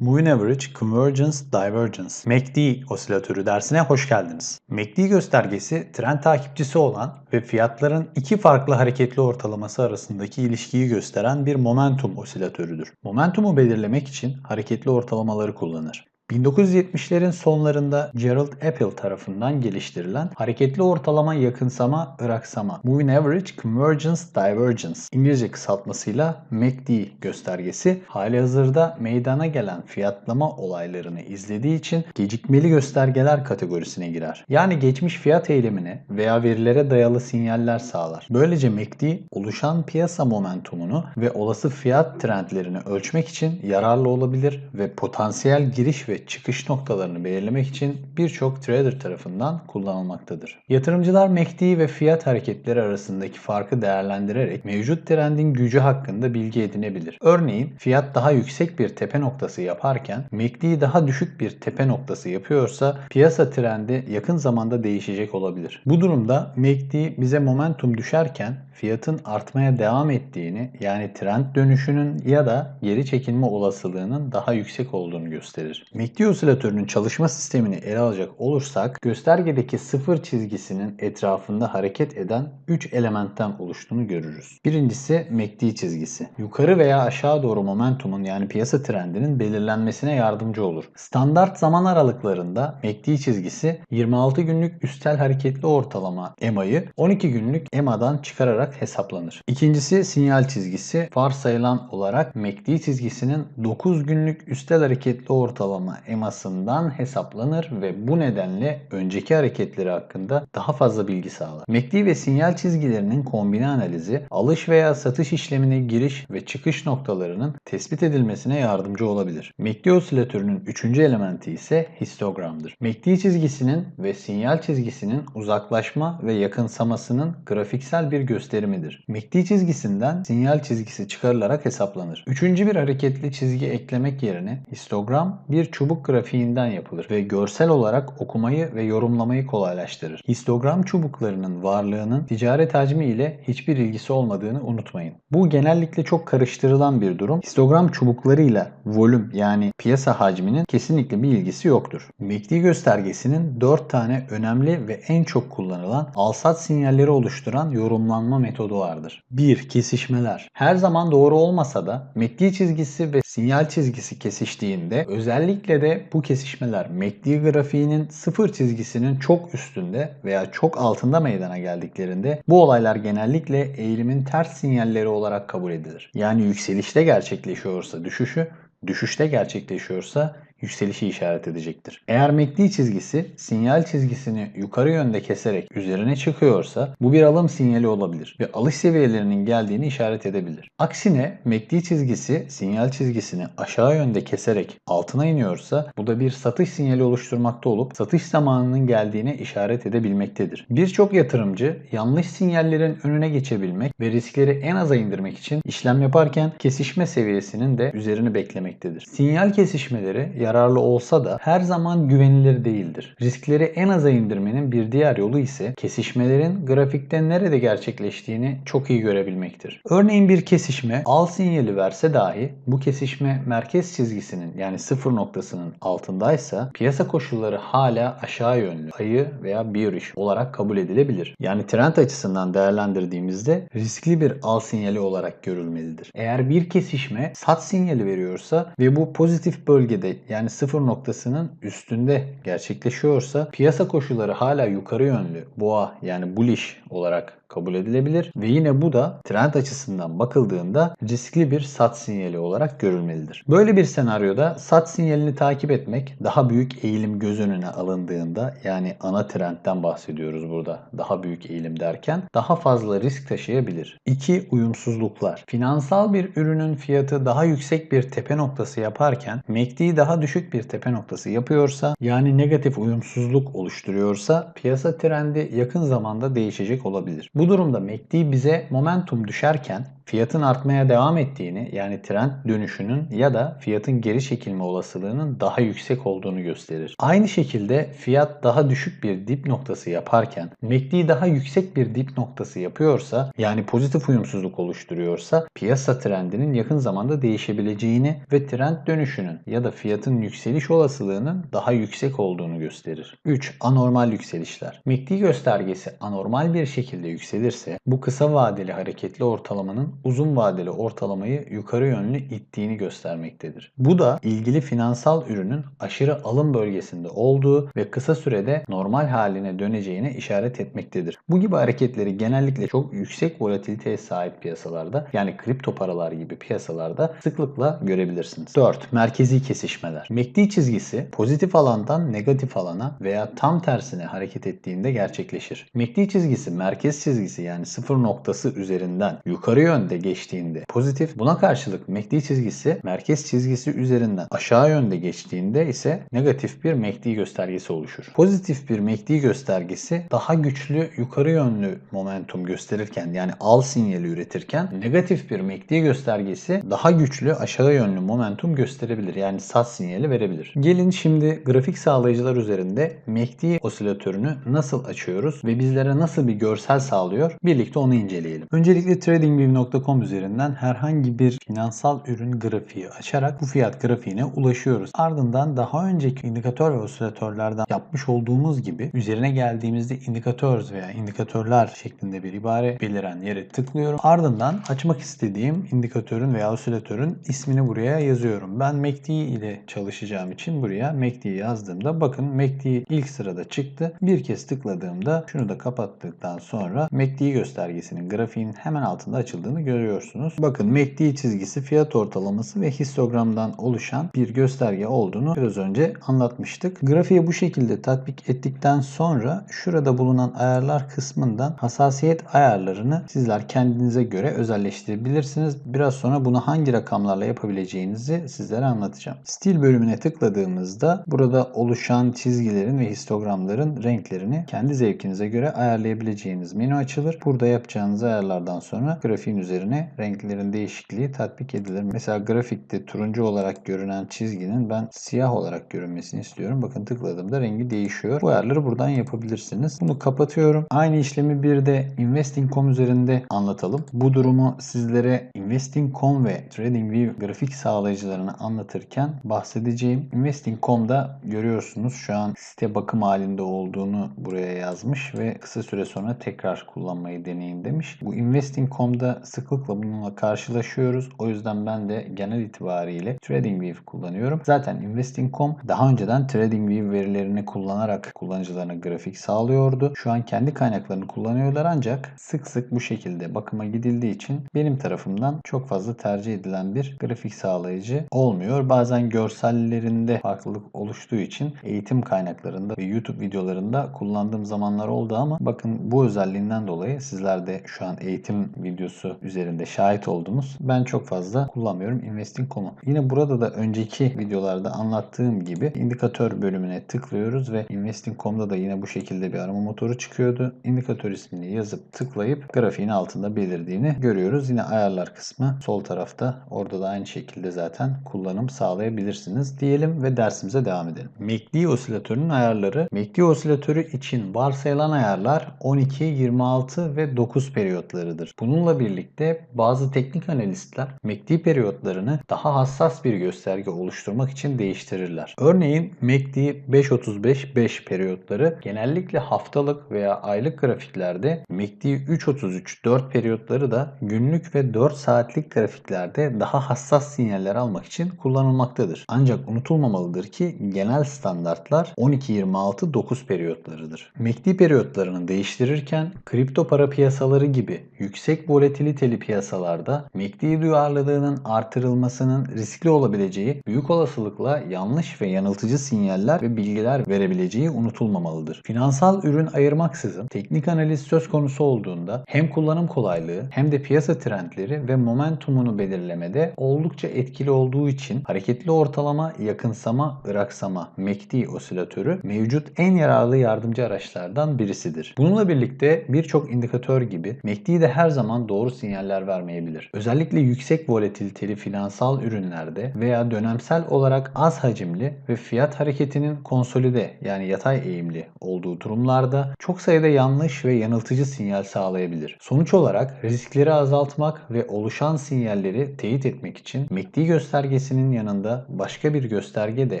Moving Average, Convergence, Divergence, MACD osilatörü dersine hoş geldiniz. MACD göstergesi trend takipçisi olan ve fiyatların iki farklı hareketli ortalaması arasındaki ilişkiyi gösteren bir momentum osilatörüdür. Momentumu belirlemek için hareketli ortalamaları kullanır. 1970'lerin sonlarında Gerald Apple tarafından geliştirilen hareketli ortalama yakınsama ıraksama Moving Average Convergence Divergence İngilizce kısaltmasıyla MACD göstergesi hali hazırda meydana gelen fiyatlama olaylarını izlediği için gecikmeli göstergeler kategorisine girer. Yani geçmiş fiyat eylemini veya verilere dayalı sinyaller sağlar. Böylece MACD oluşan piyasa momentumunu ve olası fiyat trendlerini ölçmek için yararlı olabilir ve potansiyel giriş ve çıkış noktalarını belirlemek için birçok trader tarafından kullanılmaktadır. Yatırımcılar MACD ve fiyat hareketleri arasındaki farkı değerlendirerek mevcut trendin gücü hakkında bilgi edinebilir. Örneğin fiyat daha yüksek bir tepe noktası yaparken MACD daha düşük bir tepe noktası yapıyorsa piyasa trendi yakın zamanda değişecek olabilir. Bu durumda MACD bize momentum düşerken fiyatın artmaya devam ettiğini yani trend dönüşünün ya da geri çekilme olasılığının daha yüksek olduğunu gösterir. MACD osilatörünün çalışma sistemini ele alacak olursak göstergedeki sıfır çizgisinin etrafında hareket eden 3 elementten oluştuğunu görürüz. Birincisi MACD çizgisi. Yukarı veya aşağı doğru momentumun yani piyasa trendinin belirlenmesine yardımcı olur. Standart zaman aralıklarında MACD çizgisi 26 günlük üstel hareketli ortalama EMA'yı 12 günlük EMA'dan çıkararak hesaplanır. İkincisi sinyal çizgisi. Varsayılan olarak MACD çizgisinin 9 günlük üstel hareketli ortalama EMA'sından hesaplanır ve bu nedenle önceki hareketleri hakkında daha fazla bilgi sağlar. MACD ve sinyal çizgilerinin kombine analizi alış veya satış işlemine giriş ve çıkış noktalarının tespit edilmesine yardımcı olabilir. MACD osilatörünün üçüncü elementi ise histogramdır. MACD çizgisinin ve sinyal çizgisinin uzaklaşma ve yakınsamasının grafiksel bir gösterimidir. MACD çizgisinden sinyal çizgisi çıkarılarak hesaplanır. Üçüncü bir hareketli çizgi eklemek yerine histogram bir çubuk grafiğinden yapılır ve görsel olarak okumayı ve yorumlamayı kolaylaştırır. Histogram çubuklarının varlığının ticaret hacmi ile hiçbir ilgisi olmadığını unutmayın. Bu genellikle çok karıştırılan bir durum. Histogram çubuklarıyla volüm yani piyasa hacminin kesinlikle bir ilgisi yoktur. MACD göstergesinin 4 tane önemli ve en çok kullanılan alsat sinyalleri oluşturan yorumlanma metodu vardır. 1. Kesişmeler. Her zaman doğru olmasa da MACD çizgisi ve sinyal çizgisi kesiştiğinde özellikle de bu kesişmeler MACD grafiğinin sıfır çizgisinin çok üstünde veya çok altında meydana geldiklerinde bu olaylar genellikle eğilimin ters sinyalleri olarak kabul edilir. Yani yükselişte gerçekleşiyorsa düşüşü, düşüşte gerçekleşiyorsa yükselişi işaret edecektir. Eğer MACD çizgisi sinyal çizgisini yukarı yönde keserek üzerine çıkıyorsa bu bir alım sinyali olabilir ve alış seviyelerinin geldiğini işaret edebilir. Aksine MACD çizgisi sinyal çizgisini aşağı yönde keserek altına iniyorsa bu da bir satış sinyali oluşturmakta olup satış zamanının geldiğine işaret edebilmektedir. Birçok yatırımcı yanlış sinyallerin önüne geçebilmek ve riskleri en aza indirmek için işlem yaparken kesişme seviyesinin de üzerini beklemektedir. Sinyal kesişmeleri yararlı olsa da her zaman güvenilir değildir. Riskleri en aza indirmenin bir diğer yolu ise kesişmelerin grafikte nerede gerçekleştiğini çok iyi görebilmektir. Örneğin bir kesişme al sinyali verse dahi bu kesişme merkez çizgisinin yani sıfır noktasının altındaysa piyasa koşulları hala aşağı yönlü ayı veya bearish olarak kabul edilebilir. Yani trend açısından değerlendirdiğimizde riskli bir al sinyali olarak görülmelidir. Eğer bir kesişme sat sinyali veriyorsa ve bu pozitif bölgede yani sıfır noktasının üstünde gerçekleşiyorsa piyasa koşulları hala yukarı yönlü boğa yani bullish olarak kabul edilebilir ve yine bu da trend açısından bakıldığında riskli bir sat sinyali olarak görülmelidir. Böyle bir senaryoda sat sinyalini takip etmek daha büyük eğilim göz önüne alındığında yani ana trendten bahsediyoruz burada daha büyük eğilim derken daha fazla risk taşıyabilir. 2. Uyumsuzluklar. Finansal bir ürünün fiyatı daha yüksek bir tepe noktası yaparken MACD daha düşük bir tepe noktası yapıyorsa yani negatif uyumsuzluk oluşturuyorsa piyasa trendi yakın zamanda değişecek olabilir. Bu durumda MACD bize momentum düşerken fiyatın artmaya devam ettiğini yani trend dönüşünün ya da fiyatın geri çekilme olasılığının daha yüksek olduğunu gösterir. Aynı şekilde fiyat daha düşük bir dip noktası yaparken MACD daha yüksek bir dip noktası yapıyorsa yani pozitif uyumsuzluk oluşturuyorsa piyasa trendinin yakın zamanda değişebileceğini ve trend dönüşünün ya da fiyatın yükseliş olasılığının daha yüksek olduğunu gösterir. 3. Anormal yükselişler. MACD göstergesi anormal bir şekilde yükselirse bu kısa vadeli hareketli ortalamanın uzun vadeli ortalamayı yukarı yönlü ittiğini göstermektedir. Bu da ilgili finansal ürünün aşırı alım bölgesinde olduğu ve kısa sürede normal haline döneceğine işaret etmektedir. Bu gibi hareketleri genellikle çok yüksek volatiliteye sahip piyasalarda yani kripto paralar gibi piyasalarda sıklıkla görebilirsiniz. 4. Merkezi kesişmeler. MACD çizgisi pozitif alandan negatif alana veya tam tersine hareket ettiğinde gerçekleşir. MACD çizgisi merkez çizgisi yani sıfır noktası üzerinden yukarı yönde geçtiğinde pozitif. Buna karşılık MACD çizgisi merkez çizgisi üzerinden aşağı yönde geçtiğinde ise negatif bir MACD göstergesi oluşur. Pozitif bir MACD göstergesi daha güçlü yukarı yönlü momentum gösterirken yani al sinyali üretirken negatif bir MACD göstergesi daha güçlü aşağı yönlü momentum gösterebilir. Yani sat sinyali verebilir. Gelin şimdi grafik sağlayıcılar üzerinde MACD osilatörünü nasıl açıyoruz ve bizlere nasıl bir görsel sağlıyor birlikte onu inceleyelim. Öncelikle tradingview.com üzerinden herhangi bir finansal ürün grafiği açarak bu fiyat grafiğine ulaşıyoruz. Ardından daha önceki indikatör ve osilatörlerden yapmış olduğumuz gibi üzerine geldiğimizde indikatör veya indikatörler şeklinde bir ibare beliren yere tıklıyorum. Ardından açmak istediğim indikatörün veya osilatörün ismini buraya yazıyorum. Ben MACD ile çalışacağım için buraya MACD yazdığımda bakın MACD ilk sırada çıktı. Bir kez tıkladığımda şunu da kapattıktan sonra MACD göstergesinin grafiğin hemen altında açıldığını görüyorsunuz. Bakın MACD çizgisi fiyat ortalaması ve histogramdan oluşan bir gösterge olduğunu biraz önce anlatmıştık. Grafiği bu şekilde tatbik ettikten sonra şurada bulunan ayarlar kısmından hassasiyet ayarlarını sizler kendinize göre özelleştirebilirsiniz. Biraz sonra bunu hangi rakamlarla yapabileceğinizi sizlere anlatacağım. Stil bölümüne tıkladığımızda burada oluşan çizgilerin ve histogramların renklerini kendi zevkinize göre ayarlayabileceğiniz menü açılır. Burada yapacağınız ayarlardan sonra grafiğin üzerine renklerin değişikliği tatbik edilir. Mesela grafikte turuncu olarak görünen çizginin ben siyah olarak görünmesini istiyorum. Bakın tıkladığımda rengi değişiyor. Bu ayarları buradan yapabilirsiniz. Bunu kapatıyorum. Aynı işlemi bir de Investing.com üzerinde anlatalım. Bu durumu sizlere Investing.com ve TradingView grafik sağlayıcılarını anlatırken bahsedeceğim. Investing.com'da görüyorsunuz şu an site bakım halinde olduğunu buraya yazmış ve kısa süre sonra tekrar kullanmayı deneyin demiş. Bu Investing.com'da sıklıkla bununla karşılaşıyoruz. O yüzden ben de genel itibariyle TradingView kullanıyorum. Zaten Investing.com daha önceden TradingView verilerini kullanarak kullanıcılarına grafik sağlıyordu. Şu an kendi kaynaklarını kullanıyorlar ancak sık sık bu şekilde bakıma gidildiği için benim tarafımdan çok fazla tercih edilen bir grafik sağlayıcı olmuyor. Bazen görsellerinde farklılık oluştuğu için eğitim kaynaklarında ve YouTube videolarında kullandığım zamanlar oldu ama bakın bu özelliğinden dolayı sizler de şu an eğitim videosu üzerinde şahit oldunuz. Ben çok fazla kullanmıyorum Investing.com'u. Yine burada da önceki videolarda anlattığım gibi indikatör bölümüne tıklıyoruz ve Investing.com'da da yine bu şekilde bir arama motoru çıkıyordu. İndikatör ismini yazıp tıklayıp grafiğin altında belirdiğini görüyoruz. Yine ayarlar kısmı sol tarafta. Orada da aynı şekilde zaten kullanım sağlayabilirsiniz diyelim ve dersimize devam edelim. MACD osilatörünün ayarları. MACD osilatörü için varsayılan ayarlar 12, 26 ve 9 periyotlarıdır. Bununla birlikte bazı teknik analistler MACD periyotlarını daha hassas bir gösterge oluşturmak için değiştirirler. Örneğin MACD 5.35-5 periyotları genellikle haftalık veya aylık grafiklerde MACD 3.33-4 periyotları da günlük ve 4 saatlik grafiklerde daha hassas sinyaller almak için kullanılmaktadır. Ancak unutulmamalıdır ki genel standartlar 12-26-9 periyotlarıdır. MACD periyotlarını değiştirirken kripto para piyasaları gibi yüksek volatiliteli piyasalarda MACD duyarlılığının artırılmasının riskli olabileceği büyük olasılıkla yanlış ve yanıltıcı sinyaller ve bilgiler verebileceği unutulmamalıdır. Finansal ürün ayırmaksızın teknik analiz söz konusu olduğunda hem kullanım kolaylığı hem de piyasa trendleri ve momentumunu belirlemede oldukça etkili olduğu için hareketli ortalama, yakınsama, ıraksama MACD osilatörü mevcut en yararlı yardımcı araçlardan birisidir. Bununla birlikte birçok indikatör gibi MACD de her zaman doğru sinyal sinyaller vermeyebilir. Özellikle yüksek volatiliteli finansal ürünlerde veya dönemsel olarak az hacimli ve fiyat hareketinin konsolide yani yatay eğimli olduğu durumlarda çok sayıda yanlış ve yanıltıcı sinyal sağlayabilir. Sonuç olarak riskleri azaltmak ve oluşan sinyalleri teyit etmek için MACD göstergesinin yanında başka bir gösterge de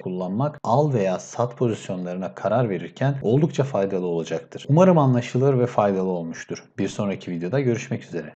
kullanmak al veya sat pozisyonlarına karar verirken oldukça faydalı olacaktır. Umarım anlaşılır ve faydalı olmuştur. Bir sonraki videoda görüşmek üzere.